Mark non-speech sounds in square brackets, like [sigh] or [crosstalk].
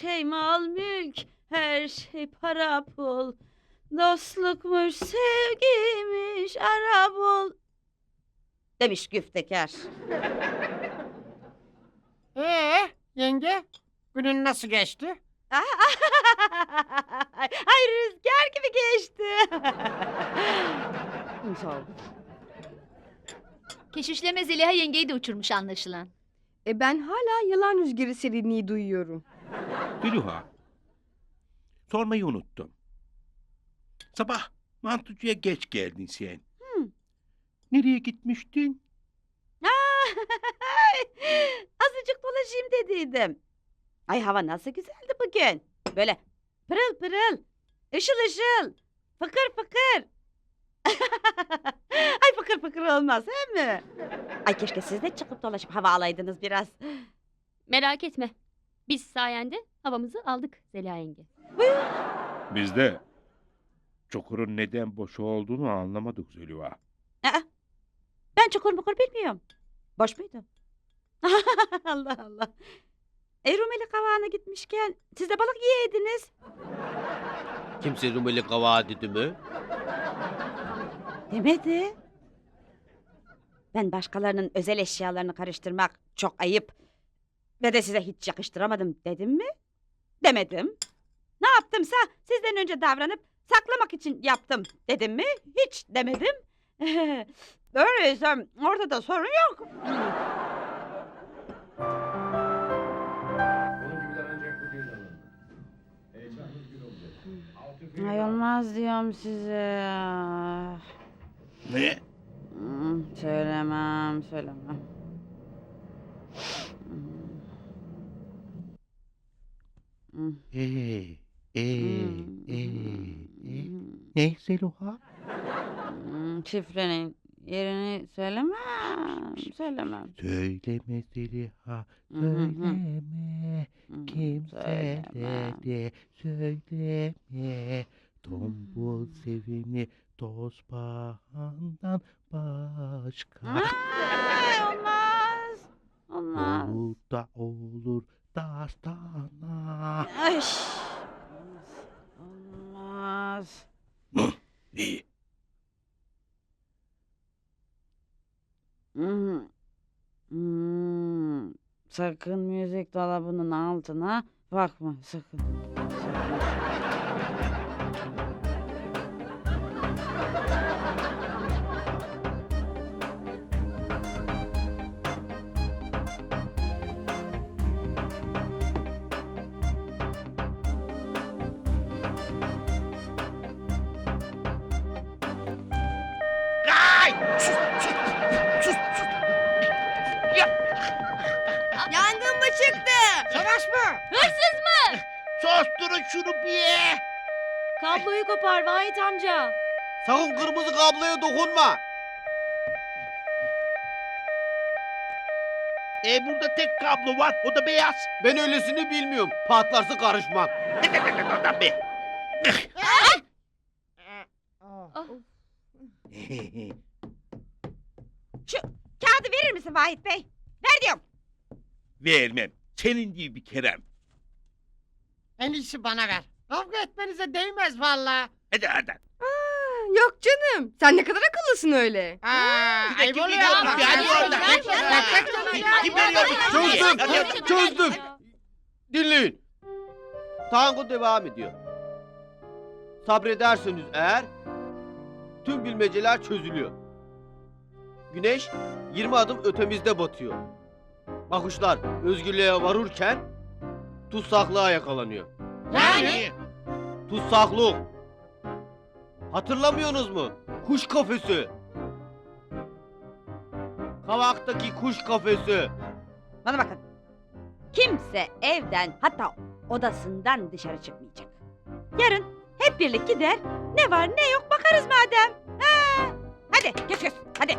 şey mal mülk, her şey para pul. Dostlukmuş, sevgiymiş, ara bul. Demiş güftekar. Ee, yenge, günün nasıl geçti? [laughs] Ay rüzgar gibi geçti. [laughs] Sağ ol. Keşişleme Zeliha yengeyi de uçurmuş anlaşılan. E ben hala yalan rüzgarı serinliği duyuyorum. Zülüha. Sormayı unuttum. Sabah mantıcıya geç geldin sen. Hmm. Nereye gitmiştin? [laughs] Azıcık dolaşayım dediydim. Ay hava nasıl güzeldi bugün. Böyle pırıl pırıl, ışıl ışıl, fıkır fıkır. [laughs] Ay fıkır fıkır olmaz he mi? Ay keşke siz de çıkıp dolaşıp hava alaydınız biraz. Merak etme. Biz sayende havamızı aldık Zeliha yenge. Biz de Çukur'un neden boş olduğunu anlamadık Zülüha. Aa, ben çukur mukur bilmiyorum. Boş muydu? [laughs] Allah Allah. E Rumeli kavağına gitmişken siz de balık yiyeydiniz. Kimse Rumeli kavağı dedi mi? Demedi. Ben başkalarının özel eşyalarını karıştırmak çok ayıp. Ve de size hiç yakıştıramadım dedim mi? Demedim. Ne yaptımsa sizden önce davranıp saklamak için yaptım dedim mi? Hiç demedim. [laughs] Öyleyse orada da sorun yok. Ay olmaz diyorum size. Ne? Hmm, Söylemem, söylemem. Ee, ee, ee, ee. Ne Zülüha? Hmm, Şifrenin yerini söylemem, söylemem. Söyleme Zülüha, Hı hı hı. söyleme. Hmm, Kimselere söylemem. de söyleme. Tombul sevini toz bağından başka. Ay, olmaz, olmaz. Olur da olur dastana. Ay, olmaz. İyi. Hmm. Hmm. Sakın müzik dolabının altına bakma sakın. sakın. [laughs] çıktı? Savaş mı? Susturun şunu bir. Kabloyu kopar Vahit amca. Sakın kırmızı kabloya dokunma. E burada tek kablo var. O da beyaz. Ben öylesini bilmiyorum. Patlarsa karışmam. Oradan be. Kağıdı verir misin Vahit Bey? Ver diyorum. Vermem. Senin gibi bir kerem. En iyisi bana ver. Kavga etmenize değmez valla. Hadi hadi. Yok canım. Sen ne kadar akıllısın öyle. Aa, Bir ayıp dakika, oluyor bir ama. dakika, hadi Ayıp orada. oluyor. Hadi orada. Bak, bak ya. Kim veriyor bu Çözdüm? Hadi. çözdüm. Dinleyin. Tango devam ediyor. Sabrederseniz eğer tüm bilmeceler çözülüyor. Güneş 20 adım ötemizde batıyor. Bakışlar özgürlüğe varırken tutsaklığa yakalanıyor. Yani? Tutsaklık. Hatırlamıyorsunuz mu? Kuş kafesi. Kavaktaki kuş kafesi. Bana bakın. Kimse evden hatta odasından dışarı çıkmayacak. Yarın hep birlikte gider. Ne var ne yok bakarız madem. Ha. Hadi geç göz. Hadi.